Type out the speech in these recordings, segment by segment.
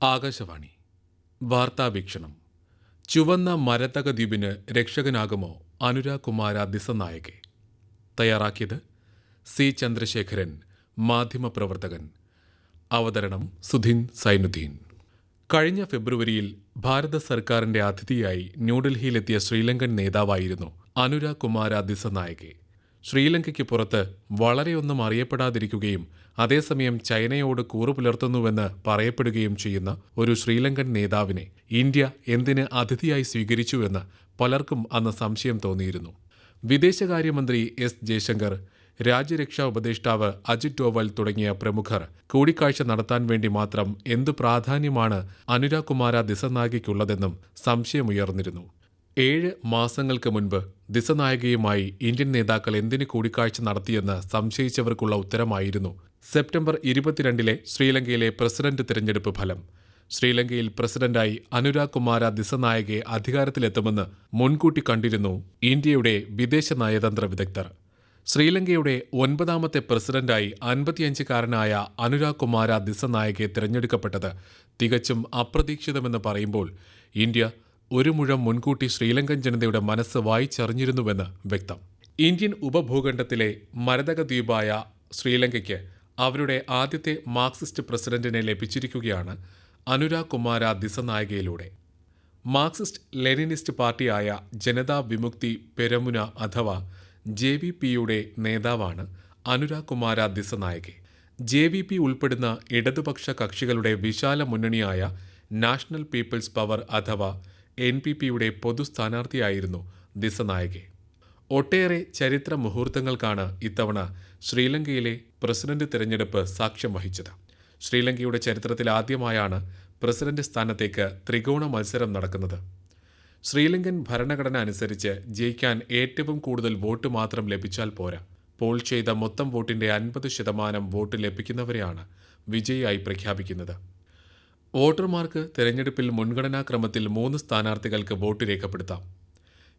ആകാശവാണി. വാർത്താവീക്ഷണം. ചുവന്ന മരത്തക ദ്വീപിന് രക്ഷകനാകുമോ അനുരാഗ് കുമാര ദിസനായകെ തയ്യാറാക്കിയത് സി ചന്ദ്രശേഖരൻ മാധ്യമപ്രവർത്തകൻ. അവതരണം സുധിൻ സൈനുദ്ദീൻ. കഴിഞ്ഞ ഫെബ്രുവരിയിൽ ഭാരത സർക്കാരിന്റെ അതിഥിയായി ന്യൂഡൽഹിയിലെത്തിയ ശ്രീലങ്കൻ നേതാവായിരുന്നു അനുരാഗ് കുമാര ദിസനായകെ ശ്രീലങ്കയ്ക്ക് പുറത്ത് വളരെയൊന്നും അറിയപ്പെടാതിരിക്കുകയും അതേസമയം ചൈനയോട് കൂറു പുലർത്തുന്നുവെന്ന് പറയപ്പെടുകയും ചെയ്യുന്ന ഒരു ശ്രീലങ്കൻ നേതാവിനെ ഇന്ത്യ എന്തിന് അതിഥിയായി സ്വീകരിച്ചുവെന്ന് പലർക്കും അന്ന് സംശയം തോന്നിയിരുന്നു. വിദേശകാര്യമന്ത്രി എസ് ജയശങ്കർ രാജ്യരക്ഷാ ഉപദേഷ്ടാവ് അജിത് ഡോവൽ തുടങ്ങിയ പ്രമുഖർ കൂടിക്കാഴ്ച നടത്താൻ വേണ്ടി മാത്രം എന്തു പ്രാധാന്യമാണ് അനുരാഗ് കുമാര ദിസനായികയ്ക്കുള്ളതെന്നും സംശയമുയർന്നിരുന്നു. ഏഴ് മാസങ്ങൾക്ക് മുൻപ് ദിസനായികയുമായി ഇന്ത്യൻ നേതാക്കൾ എന്തിന് കൂടിക്കാഴ്ച നടത്തിയെന്ന് സംശയിച്ചവർക്കുള്ള ഉത്തരമായിരുന്നു സെപ്റ്റംബർ ഇരുപത്തിരണ്ടിലെ ശ്രീലങ്കയിലെ പ്രസിഡന്റ് തിരഞ്ഞെടുപ്പ് ഫലം. ശ്രീലങ്കയിൽ പ്രസിഡന്റായി അനുരാഗ് കുമാര ദിസനായകെ അധികാരത്തിലെത്തുമെന്ന് മുൻകൂട്ടി കണ്ടിരുന്നു ഇന്ത്യയുടെ വിദേശ നയതന്ത്ര വിദഗ്ധർ. ശ്രീലങ്കയുടെ ഒൻപതാമത്തെ പ്രസിഡന്റായി അൻപത്തിയഞ്ചുകാരനായ അനുരാഗ് കുമാര ദിസനായകെ തിരഞ്ഞെടുക്കപ്പെട്ടത് തികച്ചും അപ്രതീക്ഷിതമെന്ന് പറയുമ്പോൾ ഇന്ത്യ ഒരു മുഴം മുൻകൂട്ടി ശ്രീലങ്കൻ ജനതയുടെ മനസ്സ് വായിച്ചറിഞ്ഞിരുന്നുവെന്ന് വ്യക്തം. ഇന്ത്യൻ ഉപഭൂഖണ്ഡത്തിലെ മരതക ദ്വീപായ ശ്രീലങ്കയ്ക്ക് അവരുടെ ആദ്യത്തെ മാർക്സിസ്റ്റ് പ്രസിഡന്റിനെ ലഭിച്ചിരിക്കുകയാണ് അനുരാഗ് കുമാര ദിസനായികയിലൂടെ. മാർക്സിസ്റ്റ് ലെനിനിസ്റ്റ് പാർട്ടിയായ ജനതാ വിമുക്തി പെരമുന അഥവാ ജെ വി പിയുടെ നേതാവാണ് Anurag Kumara Dissanayake J V P ഉൾപ്പെടുന്ന ഇടതുപക്ഷ കക്ഷികളുടെ വിശാല മുന്നണിയായ നാഷണൽ പീപ്പിൾസ് പവർ അഥവാ എൻ പി പിയുടെ പൊതു സ്ഥാനാർത്ഥിയായിരുന്നു ദിസനായകെ ഒട്ടേറെ ചരിത്ര മുഹൂർത്തങ്ങൾക്കാണ് ഇത്തവണ ശ്രീലങ്കയിലെ പ്രസിഡന്റ് തിരഞ്ഞെടുപ്പ് സാക്ഷ്യം വഹിച്ചത്. ശ്രീലങ്കയുടെ ചരിത്രത്തിൽ ആദ്യമായാണ് പ്രസിഡന്റ് സ്ഥാനത്തേക്ക് ത്രികോണ മത്സരം നടക്കുന്നത്. ശ്രീലങ്കൻ ഭരണഘടന അനുസരിച്ച് ജയിക്കാൻ ഏറ്റവും കൂടുതൽ വോട്ട് മാത്രം ലഭിച്ചാൽ പോരാ. പോൾ ചെയ്ത മൊത്തം വോട്ടിന്റെ അൻപത് ശതമാനം വോട്ട് ലഭിക്കുന്നവരെയാണ് വിജയിയായി പ്രഖ്യാപിക്കുന്നത്. വോട്ടർമാർക്ക് തിരഞ്ഞെടുപ്പിൽ മുൻഗണനാക്രമത്തിൽ മൂന്ന് സ്ഥാനാർത്ഥികൾക്ക് വോട്ട് രേഖപ്പെടുത്താം.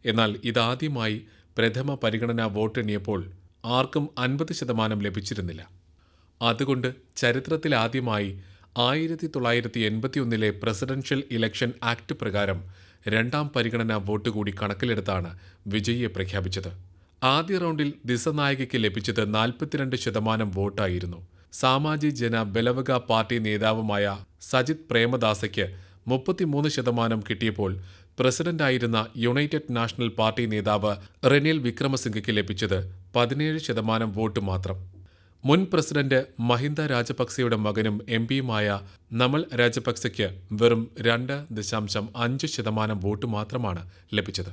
എന്നാൽ ഇതാദ്യമായി പ്രഥമ പരിഗണനാ വോട്ടെണ്ണിയപ്പോൾ ആർക്കും അൻപത് ശതമാനം ലഭിച്ചിരുന്നില്ല. അതുകൊണ്ട് ചരിത്രത്തിലാദ്യമായി ആയിരത്തി തൊള്ളായിരത്തി എൺപത്തിയൊന്നിലെ പ്രസിഡൻഷ്യൽ ഇലക്ഷൻ ആക്ട് പ്രകാരം രണ്ടാം പരിഗണന വോട്ട് കൂടി കണക്കിലെടുത്താണ് വിജയിയെ പ്രഖ്യാപിച്ചത്. ആദ്യ റൗണ്ടിൽ ദിസനായികയ്ക്ക് ലഭിച്ചത് നാൽപ്പത്തിരണ്ട് ശതമാനം വോട്ടായിരുന്നു. സാമാജി ജന ബലവക പാർട്ടി നേതാവുമായ സജിത് പ്രേമദാസയ്ക്ക് മുപ്പത്തിമൂന്ന് ശതമാനം കിട്ടിയപ്പോൾ പ്രസിഡന്റായിരുന്ന യുണൈറ്റഡ് നാഷണൽ പാർട്ടി നേതാവ് റെനിൽ വിക്രമസിംഗയ്ക്ക് ലഭിച്ചത് പതിനേഴ് ശതമാനം വോട്ട് മാത്രം. മുൻ പ്രസിഡന്റ് മഹിന്ദ രാജപക്സെയുടെ മകനും എം പിയുമായ നമൽ രാജപക്സെയ്ക്ക് വെറും രണ്ട് ദശാംശം അഞ്ച് ശതമാനം വോട്ട് മാത്രമാണ് ലഭിച്ചത്.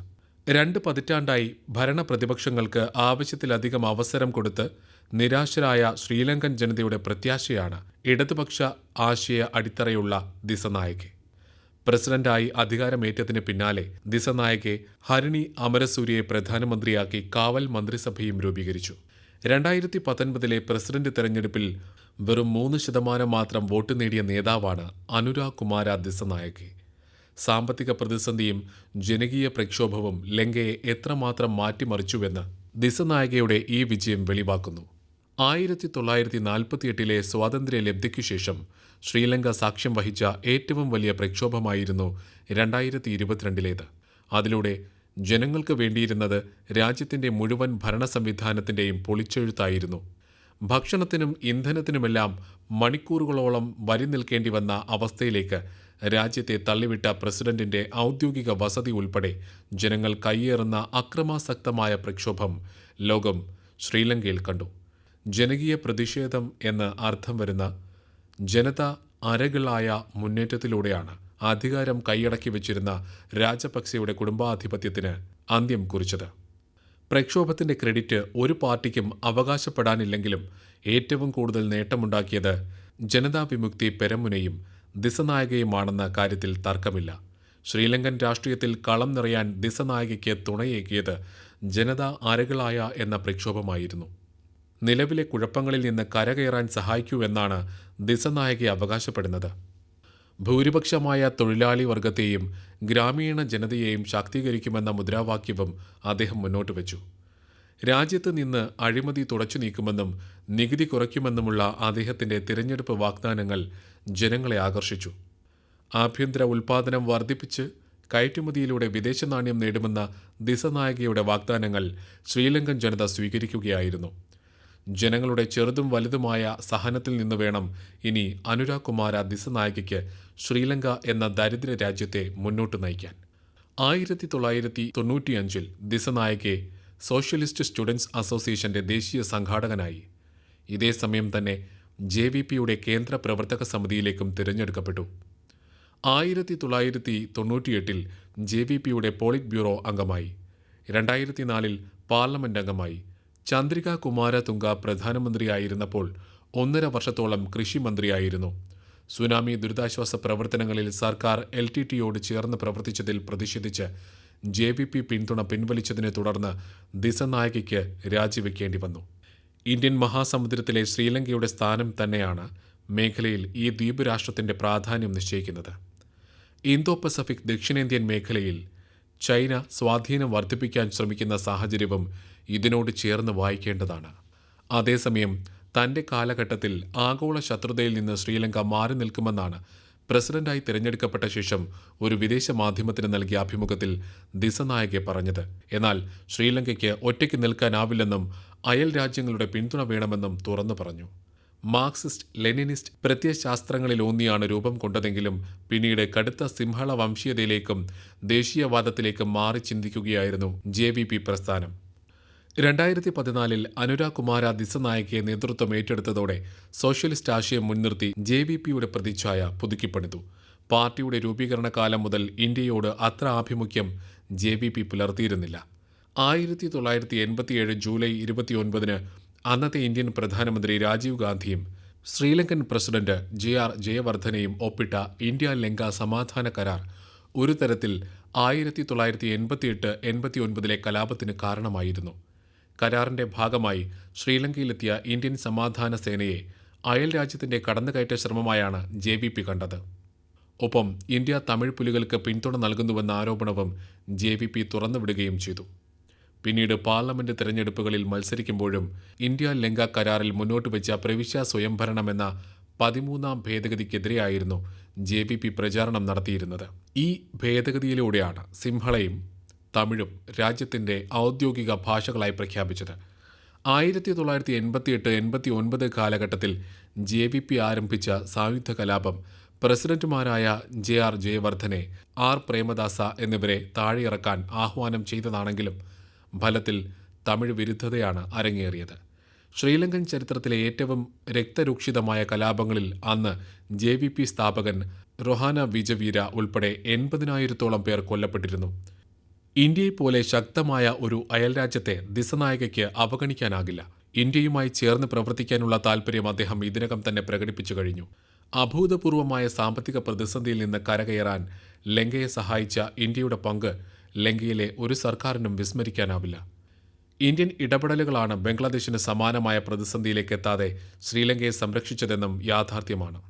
രണ്ട് പതിറ്റാണ്ടായി ഭരണ പ്രതിപക്ഷങ്ങൾക്ക് ആവശ്യത്തിലധികം അവസരം കൊടുത്ത് നിരാശരായ ശ്രീലങ്കൻ ജനതയുടെ പ്രത്യാശയാണ് ഇടതുപക്ഷ ആശയ അടിത്തറയുള്ള ദിസനായകെ. പ്രസിഡന്റായി അധികാരമേറ്റതിന് പിന്നാലെ ദിസനായകെ ഹരിണി അമരസൂര്യയെ പ്രധാനമന്ത്രിയാക്കി കാവൽ മന്ത്രിസഭയും രൂപീകരിച്ചു. രണ്ടായിരത്തി പത്തൊൻപതിലെ പ്രസിഡന്റ് തെരഞ്ഞെടുപ്പിൽ വെറും മൂന്ന് ശതമാനം മാത്രം വോട്ട് നേടിയ നേതാവാണ് അനുരാഗ് കുമാര ദിസനായകെ. സാമ്പത്തിക പ്രതിസന്ധിയും ജനകീയ പ്രക്ഷോഭവും ലങ്കയെ എത്രമാത്രം മാറ്റിമറിച്ചുവെന്ന് ദിസനായകയുടെ ഈ വിജയം വെളിവാക്കുന്നു. ആയിരത്തി തൊള്ളായിരത്തി നാൽപ്പത്തിയെട്ടിലെ സ്വാതന്ത്ര്യ ലബ്ധിക്കു ശേഷം ശ്രീലങ്ക സാക്ഷ്യം വഹിച്ച ഏറ്റവും വലിയ പ്രക്ഷോഭമായിരുന്നു രണ്ടായിരത്തി ഇരുപത്തിരണ്ടിലേത് അതിലൂടെ ജനങ്ങൾക്ക് വേണ്ടിയിരുന്നത് രാജ്യത്തിന്റെ മുഴുവൻ ഭരണ സംവിധാനത്തിന്റെയും പൊളിച്ചെഴുത്തായിരുന്നു. ഭക്ഷണത്തിനും ഇന്ധനത്തിനുമെല്ലാം മണിക്കൂറുകളോളം വരി നിൽക്കേണ്ടി വന്ന അവസ്ഥയിലേക്ക് രാജ്യത്തെ തള്ളിവിട്ട പ്രസിഡന്റിന്റെ ഔദ്യോഗിക വസതി ഉൾപ്പെടെ ജനങ്ങൾ കയ്യേറുന്ന അക്രമാസക്തമായ പ്രക്ഷോഭം ലോകം ശ്രീലങ്കയിൽ കണ്ടു. ജനകീയ പ്രതിഷേധം എന്ന് അർത്ഥം വരുന്ന ജനത അരകളായ മുന്നേറ്റത്തിലൂടെയാണ് അധികാരം കൈയടക്കി വെച്ചിരുന്ന രാജപക്സെയുടെ കുടുംബാധിപത്യത്തിന് അന്ത്യം കുറിച്ചത്. പ്രക്ഷോഭത്തിന്റെ ക്രെഡിറ്റ് ഒരു പാർട്ടിക്കും അവകാശപ്പെടാനില്ലെങ്കിലും ഏറ്റവും കൂടുതൽ നേട്ടമുണ്ടാക്കിയത് ജനതാ വിമുക്തി പെരമുനയും ദിസനായകയുമാണെന്ന കാര്യത്തിൽ തർക്കമില്ല. ശ്രീലങ്കൻ രാഷ്ട്രീയത്തിൽ കളം നിറയാൻ ദിസനായകയ്ക്ക് തുണയേകിയത് ജനതാ അരകളായ എന്ന പ്രക്ഷോഭമായിരുന്നു. നിലവിലെ കുഴപ്പങ്ങളിൽ നിന്ന് കരകയറാൻ സഹായിക്കൂ എന്നാണ് ദിസനായകെ അവകാശപ്പെടുന്നത്. ഭൂരിപക്ഷമായ തൊഴിലാളി വർഗത്തെയും ഗ്രാമീണ ജനതയെയും ശാക്തീകരിക്കുമെന്ന മുദ്രാവാക്യവും അദ്ദേഹം മുന്നോട്ട് വച്ചു. രാജ്യത്ത് നിന്ന് അഴിമതി തുടച്ചു നീക്കുമെന്നും നികുതി കുറയ്ക്കുമെന്നുമുള്ള അദ്ദേഹത്തിന്റെ തിരഞ്ഞെടുപ്പ് വാഗ്ദാനങ്ങൾ ജനങ്ങളെ ആകർഷിച്ചു. ആഭ്യന്തര ഉൽപാദനം വർദ്ധിപ്പിച്ച് കയറ്റുമതിയിലൂടെ വിദേശ നാണ്യം നേടുമെന്ന ദിസനായകയുടെ വാഗ്ദാനങ്ങൾ ശ്രീലങ്കൻ ജനത സ്വീകരിക്കുകയായിരുന്നു. ജനങ്ങളുടെ ചെറുതും വലുതുമായ സഹനത്തിൽ നിന്ന് വേണം ഇനി അനുരാഗ് കുമാര ദിസനായകയ്ക്ക് ശ്രീലങ്ക എന്ന ദരിദ്ര രാജ്യത്തെ മുന്നോട്ട് നയിക്കാൻ. ആയിരത്തി തൊള്ളായിരത്തി തൊണ്ണൂറ്റിയഞ്ചിൽ ദിസനായകെ സോഷ്യലിസ്റ്റ് സ്റ്റുഡൻസ് അസോസിയേഷന്റെ ദേശീയ സംഘാടകനായി. ഇതേ സമയം തന്നെ ജെ വി പിയുടെ കേന്ദ്ര പ്രവർത്തക സമിതിയിലേക്കും തിരഞ്ഞെടുക്കപ്പെട്ടു. ആയിരത്തി തൊള്ളായിരത്തി തൊണ്ണൂറ്റിയെട്ടിൽ ജെ വി പിയുടെ പോളിറ്റ് ബ്യൂറോ അംഗമായി. രണ്ടായിരത്തി നാലിൽ പാർലമെന്റ് അംഗമായി. ചന്ദ്രിക കുമാരതുംഗ പ്രധാനമന്ത്രിയായിരുന്നപ്പോൾ ഒന്നര വർഷത്തോളം കൃഷിമന്ത്രിയായിരുന്നു. സുനാമി ദുരിതാശ്വാസ പ്രവർത്തനങ്ങളിൽ സർക്കാർ എൽ ടി ടിയോട് ചേർന്ന് പ്രവർത്തിച്ചതിൽ പ്രതിഷേധിച്ച് ജെ വി പി പിന്തുണ പിൻവലിച്ചതിനെ തുടർന്ന് ദിസനായകയ്ക്ക് രാജിവെക്കേണ്ടി വന്നു ഇന്ത്യൻ മഹാസമുദ്രത്തിലെ ശ്രീലങ്കയുടെ സ്ഥാനം തന്നെയാണ് മേഖലയിൽ ഈ ദ്വീപ് രാഷ്ട്രത്തിന്റെ പ്രാധാന്യം നിശ്ചയിക്കുന്നത്. ഇന്തോ പസഫിക് ദക്ഷിണേന്ത്യൻ മേഖലയിൽ ചൈന സ്വാധീനം വർദ്ധിപ്പിക്കാൻ ശ്രമിക്കുന്ന സാഹചര്യവും ഇതിനോട് ചേർന്ന് വായിക്കേണ്ടതാണ്. അതേസമയം തന്റെ കാലഘട്ടത്തിൽ ആഗോള ശത്രുതയിൽ നിന്ന് ശ്രീലങ്ക മാറി നിൽക്കുമെന്നാണ് പ്രസിഡന്റായി തിരഞ്ഞെടുക്കപ്പെട്ട ശേഷം ഒരു വിദേശ മാധ്യമത്തിന് നൽകിയ അഭിമുഖത്തിൽ ദിസനായകെ പറഞ്ഞത്. എന്നാൽ ശ്രീലങ്കയ്ക്ക് ഒറ്റയ്ക്ക് നിൽക്കാനാവില്ലെന്നും അയൽ രാജ്യങ്ങളുടെ പിന്തുണ വേണമെന്നും തുറന്നു പറഞ്ഞു. മാർക്സിസ്റ്റ് ലെനിനിസ്റ്റ് പ്രത്യയശാസ്ത്രങ്ങളിലൂന്നിയാണ് രൂപം കൊണ്ടതെങ്കിലും പിന്നീട് കടുത്ത സിംഹള വംശീയതയിലേക്കും ദേശീയവാദത്തിലേക്കും മാറി ചിന്തിക്കുകയായിരുന്നു ജെ വി പി പ്രസ്ഥാനം. രണ്ടായിരത്തി പതിനാലിൽ അനുരാഗ് കുമാര ദിസനായകയെ നേതൃത്വം ഏറ്റെടുത്തതോടെ സോഷ്യലിസ്റ്റ് ആശയം മുൻനിർത്തി ജെ വി പിയുടെ പ്രതിച്ഛായ പുതുക്കിപ്പണിതു. പാർട്ടിയുടെ രൂപീകരണ കാലം മുതൽ ഇന്ത്യയോട് അത്ര ആഭിമുഖ്യം ജെ വി പി പുലർത്തിയിരുന്നില്ല. ആയിരത്തി തൊള്ളായിരത്തി എൺപത്തിയേഴ് ജൂലൈ ഇരുപത്തിയൊൻപതിന് അന്നത്തെ ഇന്ത്യൻ പ്രധാനമന്ത്രി രാജീവ് ഗാന്ധിയും ശ്രീലങ്കൻ പ്രസിഡന്റ് ജെ ആർ ജയവർദ്ധനയും ഒപ്പിട്ട ഇന്ത്യ ലങ്ക സമാധാന കരാർ ഒരു തരത്തിൽ ആയിരത്തി തൊള്ളായിരത്തി എൺപത്തിയെട്ട് എൺപത്തിയൊൻപതിലെ കലാപത്തിന് കാരണമായിരുന്നു. കരാറിന്റെ ഭാഗമായി ശ്രീലങ്കയിലെത്തിയ ഇന്ത്യൻ സമാധാന സേനയെ അയൽ രാജ്യത്തിന്റെ കടന്നുകയറ്റ ശ്രമമായാണ് ജെ വി പി കണ്ടത്. ഒപ്പം ഇന്ത്യ തമിഴ് പുലികൾക്ക് പിന്തുണ നൽകുന്നുവെന്ന ആരോപണവും ജെ വി പി തുറന്നുവിടുകയും ചെയ്തു. പിന്നീട് പാർലമെന്റ് തെരഞ്ഞെടുപ്പുകളിൽ മത്സരിക്കുമ്പോഴും ഇന്ത്യ ലങ്ക കരാറിൽ മുന്നോട്ട് വെച്ച പ്രവിശ്യ സ്വയംഭരണമെന്ന പതിമൂന്നാം ഭേദഗതിക്കെതിരെയായിരുന്നു ജെ പി പി പ്രചാരണം നടത്തിയിരുന്നത്. ഈ ഭേദഗതിയിലൂടെയാണ് സിംഹളയും തമിഴും രാജ്യത്തിന്റെ ഔദ്യോഗിക ഭാഷകളായി പ്രഖ്യാപിച്ചത്. ആയിരത്തി തൊള്ളായിരത്തി എൺപത്തിയെട്ട് എൺപത്തി ഒൻപത് കാലഘട്ടത്തിൽ ജെ പി പി ആരംഭിച്ച സായുധ കലാപം പ്രസിഡന്റുമാരായ J R Jayewardene R Premadasa എന്നിവരെ താഴെയിറക്കാൻ ആഹ്വാനം ചെയ്തതാണെങ്കിലും ഫലത്തിൽ തമിഴ് വിരുദ്ധതയാണ് അരങ്ങേറിയത്. ശ്രീലങ്കൻ ചരിത്രത്തിലെ ഏറ്റവും രക്തരൂക്ഷിതമായ കലാപങ്ങളിൽ അന്ന് ജെ വി പി സ്ഥാപകൻ റൊഹാന വിജവീര ഉൾപ്പെടെ എൺപതിനായിരത്തോളം പേർ കൊല്ലപ്പെട്ടിരുന്നു. ഇന്ത്യയെ പോലെ ശക്തമായ ഒരു അയൽരാജ്യത്തെ ദിസനായികയ്ക്ക് അവഗണിക്കാനാകില്ല. ഇന്ത്യയുമായി ചേർന്ന് പ്രവർത്തിക്കാനുള്ള താൽപ്പര്യം അദ്ദേഹം ഇതിനകം തന്നെ പ്രകടിപ്പിച്ചു കഴിഞ്ഞു. അഭൂതപൂർവമായ സാമ്പത്തിക പ്രതിസന്ധിയിൽ നിന്ന് കരകയറാൻ ലങ്കയെ സഹായിച്ച ഇന്ത്യയുടെ പങ്ക് ലങ്കയിലെ ഒരു സർക്കാരിനും വിസ്മരിക്കാനാവില്ല. ഇന്ത്യൻ ഇടപെടലുകളാണ് ബംഗ്ലാദേശിന് സമാനമായ പ്രതിസന്ധിയിലേക്ക് എത്താതെ ശ്രീലങ്കയെ സംരക്ഷിച്ചതെന്നും യാഥാർത്ഥ്യമാണ്.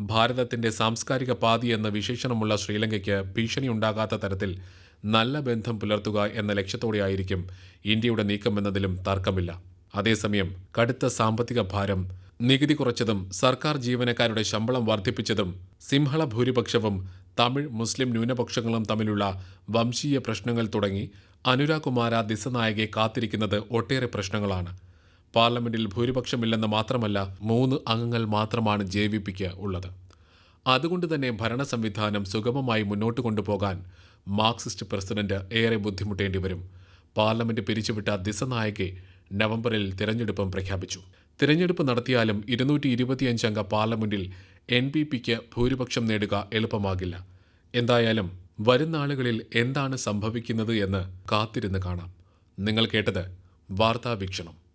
ഭാരതത്തിന്റെ സാംസ്കാരിക പാതി എന്ന വിശേഷണമുള്ള ശ്രീലങ്കയ്ക്ക് ഭീഷണിയുണ്ടാകാത്ത തരത്തിൽ നല്ല ബന്ധം പുലർത്തുക എന്ന ലക്ഷ്യത്തോടെയായിരിക്കും ഇന്ത്യയുടെ നീക്കമെന്നതിലും തർക്കമില്ല. അതേസമയം കടുത്ത സാമ്പത്തിക ഭാരം നികുതി കുറച്ചതും സർക്കാർ ജീവനക്കാരുടെ ശമ്പളം വർദ്ധിപ്പിച്ചതും സിംഹള ഭൂരിപക്ഷവും തമിഴ് മുസ്ലിം ന്യൂനപക്ഷങ്ങളും തമ്മിലുള്ള വംശീയ പ്രശ്നങ്ങൾ തുടങ്ങി അനുരാഗ് കുമാര ദിസനായകെ കാത്തിരിക്കുന്നത് ഒട്ടേറെ പ്രശ്നങ്ങളാണ്. പാർലമെന്റിൽ ഭൂരിപക്ഷമില്ലെന്ന് മാത്രമല്ല മൂന്ന് അംഗങ്ങൾ മാത്രമാണ് ജെ വി പിക്ക് ഉള്ളത്. അതുകൊണ്ട് തന്നെ ഭരണ സംവിധാനം സുഗമമായി മുന്നോട്ട് കൊണ്ടുപോകാൻ മാർക്സിസ്റ്റ് പ്രസിഡന്റ് ഏറെ ബുദ്ധിമുട്ടേണ്ടി വരും. പാർലമെന്റ് പിരിച്ചുവിട്ട ദിസനായകെ നവംബറിൽ തിരഞ്ഞെടുപ്പും പ്രഖ്യാപിച്ചു. തിരഞ്ഞെടുപ്പ് നടത്തിയാലും ഇരുന്നൂറ്റി ഇരുപത്തിയഞ്ചംഗ പാർലമെന്റിൽ എൻ പി പിക്ക് ഭൂരിപക്ഷം നേടുക എളുപ്പമാകില്ല. എന്തായാലും വരും നാളുകളിൽ എന്താണ് സംഭവിക്കുന്നത് എന്ന് കാത്തിരുന്ന് കാണാം. നിങ്ങൾ കേട്ടത് വാർത്താ വീക്ഷണം.